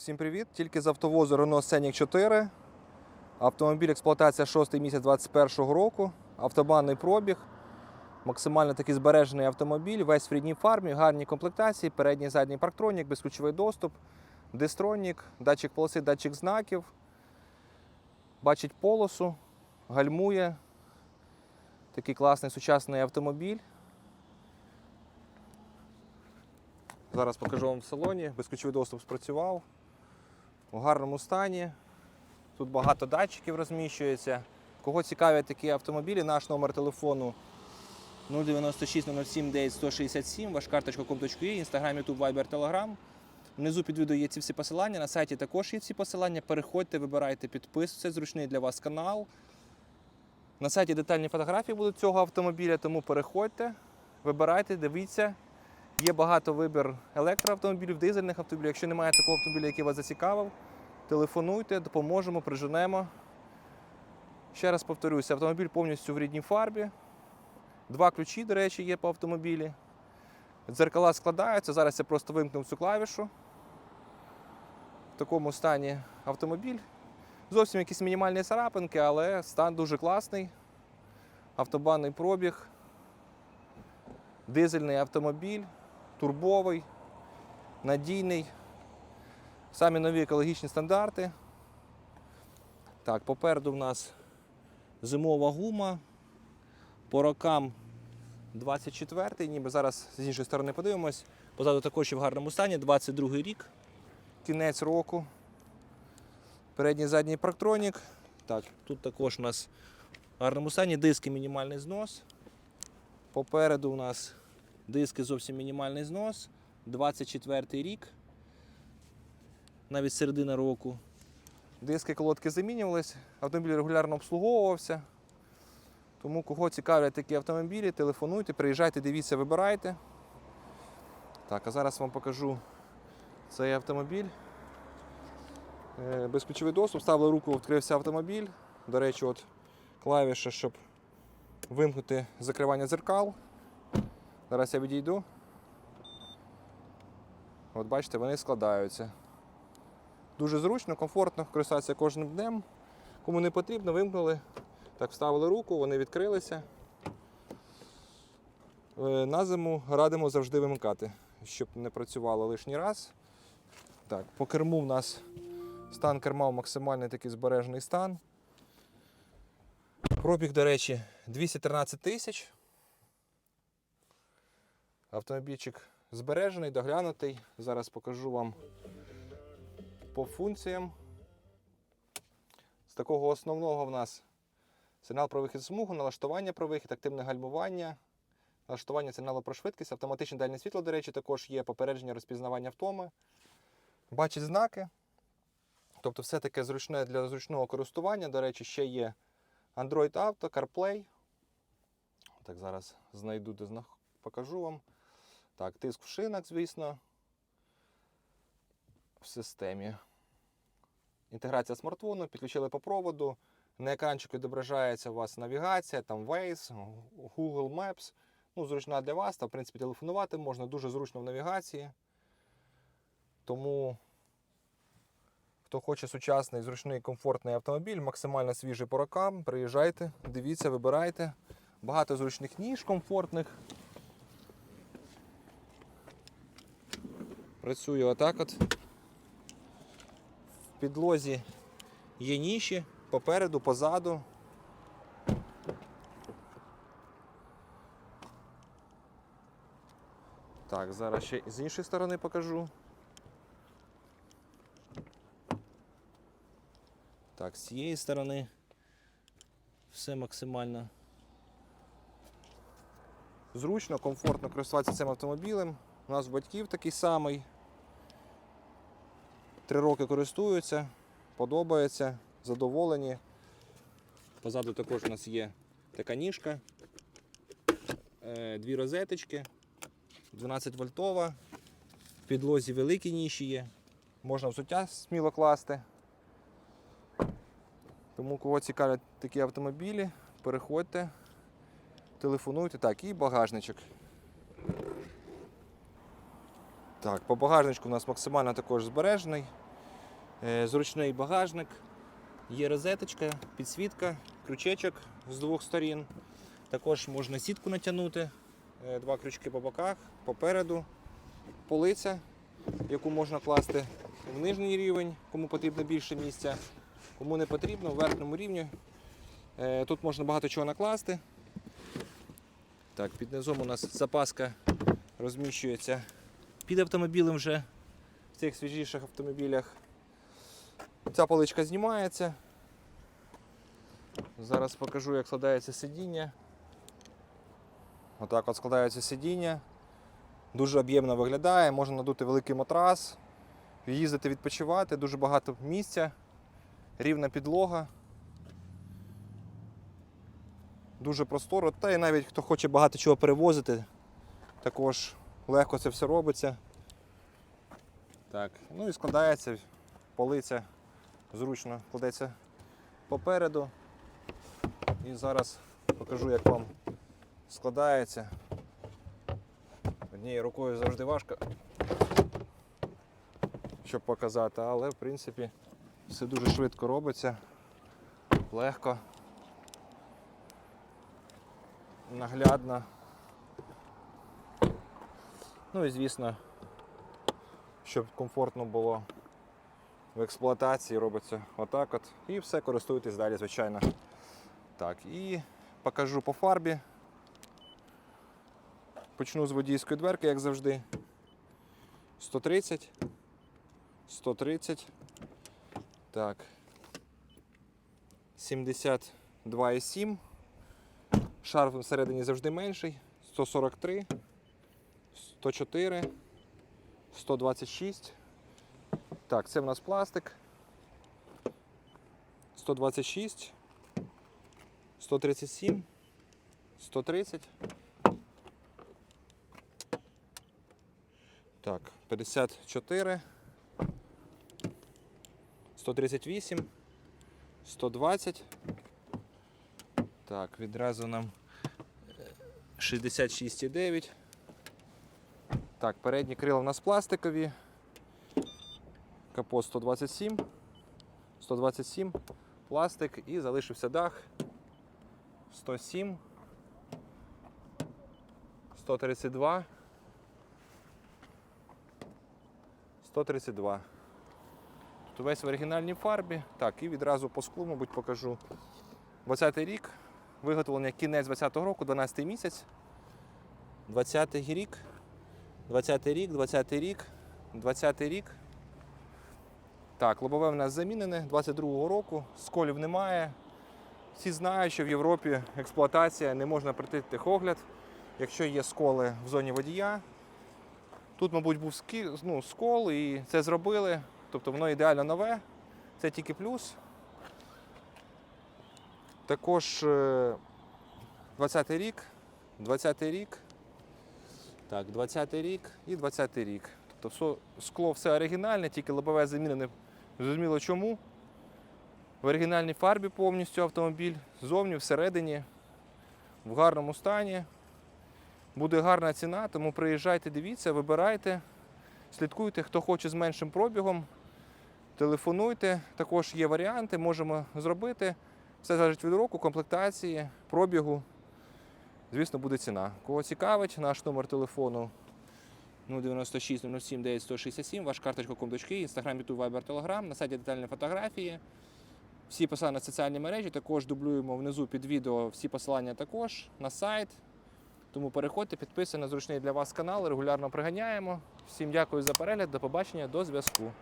Всім привіт! Тільки з автовозу Renault Scenic 4. Автомобіль експлуатація 6 місяць 2021 року. Автобанний пробіг. Максимально такий збережений автомобіль, весь в рідній фармі, гарні комплектації, передній і задній парктронік, безключовий доступ, дистронік, датчик полоси, датчик знаків. Бачить полосу, гальмує. Такий класний сучасний автомобіль. Зараз покажу вам в салоні. Безключовий доступ спрацював. У гарному стані. Тут багато датчиків розміщується. Кого цікавлять такі автомобілі, наш номер телефону 096 07 9 167, ваш карточка com.ua, інстаграм, ютуб, вайбер, телеграм. Внизу під відео є ці всі посилання. На сайті також є ці посилання. Переходьте, вибирайте підписуйтесь, зручний для вас канал. На сайті детальні фотографії будуть цього автомобіля, тому переходьте, вибирайте, дивіться. Є багато вибір електроавтомобілів, дизельних автомобілів. Якщо немає такого автомобіля, який вас зацікавив, телефонуйте, допоможемо, приженемо. Ще раз повторюся, автомобіль повністю в рідній фарбі. Два ключі, до речі, є по автомобілі. Дзеркала складаються. Зараз я просто вимкнув цю клавішу. В такому стані автомобіль. Зовсім якісь мінімальні царапинки, але стан дуже класний. Автобанний пробіг, дизельний автомобіль, турбовий, надійний. Самі нові екологічні стандарти. Так, попереду в нас зимова гума. По рокам 24-й, ніби зараз з іншої сторони подивимось. Позаду також і в гарному стані, 22-й рік, кінець року. Передній задній парктронік. Так, тут також у нас в гарному стані диски мінімальний знос. Попереду у нас диски зовсім мінімальний знос. 24 рік. Навіть середина року. Диски колодки замінювались, автомобіль регулярно обслуговувався. Тому кого цікавлять такі автомобілі, телефонуйте, приїжджайте, дивіться, вибирайте. Так, а зараз вам покажу цей автомобіль. Е, Безключовий доступ, ставили руку, відкрився автомобіль. До речі, от клавіша, щоб вимкнути закривання дзеркал. Зараз я відійду. От бачите, вони складаються. Дуже зручно, комфортно користуватися кожним днем. Кому не потрібно, вимкнули. Так, вставили руку, вони відкрилися. Е, На зиму радимо завжди вимикати, щоб не працювало лишній раз. Так, по керму в нас стан керма максимальний такий збережений стан. Пробіг, до речі, 213 тисяч. Автомобільчик збережений, доглянутий. Зараз покажу вам по функціям. З такого основного в нас сигнал про вихід смугу, налаштування про вихід, активне гальмування, налаштування сигналу про швидкість, автоматичне дальнє світло, до речі, також є попередження розпізнавання втоми. Бачить знаки. Тобто все таке зручне для зручного користування. До речі, ще є Android Auto, CarPlay. Так, зараз знайду, де покажу вам. Так, тиск в шинах, звісно. В системі. Інтеграція смартфону, підключили по проводу. На екранчику відображається у вас навігація, там Waze, Google Maps. Ну, зручна для вас, та, в принципі, телефонувати можна, дуже зручно в навігації. Тому, хто хоче сучасний, зручний, комфортний автомобіль, максимально свіжий по рокам, приїжджайте, дивіться, вибирайте. Багато зручних ніж комфортних. Працює отак от. В підлозі є ніші попереду, позаду. Так, зараз ще з іншої сторони покажу. Так, з цієї сторони все максимально зручно, комфортно користуватися цим автомобілем. У нас батьків такий самий. Три роки користуються, подобається, задоволені. Позаду також у нас є така ніжка, е, дві розеточки, 12 вольтова, в підлозі великі ніші є, можна взуття сміло класти. Тому кого цікавлять такі автомобілі, переходьте, телефонуйте. Так, і багажничок. Так, по багажничку у нас максимально також збережений. Е, Зручний багажник, є розеточка, підсвітка, крючечок з двох сторін. Також можна сітку натягнути, е, два крючки по боках, попереду, полиця, яку можна класти в нижній рівень, кому потрібно більше місця, кому не потрібно, в верхньому рівні. Е, Тут можна багато чого накласти. Так, під низом у нас запаска розміщується під автомобілем вже в цих свіжіших автомобілях. Ця поличка знімається. Зараз покажу, як складається сидіння. Отак от складається сидіння. Дуже об'ємно виглядає, можна надути великий матрас, їздити відпочивати, дуже багато місця, рівна підлога. Дуже просторо. Та й навіть хто хоче багато чого перевозити, також легко це все робиться. Так, ну і складається полиця зручно кладеться попереду. І зараз покажу, як вам складається. Однією рукою завжди важко, щоб показати, але в принципі все дуже швидко робиться, легко, наглядно. Ну і звісно, щоб комфортно було в експлуатації, робиться отак от. І все користуєтесь далі, звичайно. Так, і покажу по фарбі. Почну з водійської дверки, як завжди. 130. 130. Так. 72,7. Шарф всередині завжди менший. 143. 104. 126. Так, це в нас пластик. 126. 137. 130. Так, 54. 138. 120. Так, відразу нам е, 66,9. Так, передні крила у нас пластикові. Капот 127. 127. Пластик і залишився дах. 107. 132. 132. Тут весь в оригінальній фарбі. Так, і відразу по склу, мабуть, покажу. 20-й рік. Виготовлення кінець 20-го року, 12-й місяць. 20-й рік. 20-й рік, 20-й рік, 20-й рік. Так, лобове в нас замінене 22-го року, сколів немає. Всі знають, що в Європі експлуатація не можна пройти техогляд, якщо є сколи в зоні водія. Тут, мабуть, був ски- ну, скол і це зробили. Тобто воно ідеально нове. Це тільки плюс. Також е, 20-й рік, 20-й рік. Так, 20-й рік і 20-й рік. Тобто скло все оригінальне, тільки лобове замінене. Зрозуміло чому. В оригінальній фарбі повністю автомобіль, ззовні, всередині, в гарному стані. Буде гарна ціна, тому приїжджайте, дивіться, вибирайте, слідкуйте, хто хоче з меншим пробігом. Телефонуйте, також є варіанти, можемо зробити. Все залежить від року, комплектації, пробігу. Звісно, буде ціна. Кого цікавить, наш номер телефону 096 07 9 167, ваш карточка комдочки, інстаграм, ютуб, вайбер, телеграм, на сайті детальні фотографії. Всі посилання на соціальні мережі, також дублюємо внизу під відео всі посилання також на сайт. Тому переходьте, підписуйтесь на зручний для вас канал, регулярно приганяємо. Всім дякую за перегляд, до побачення, до зв'язку.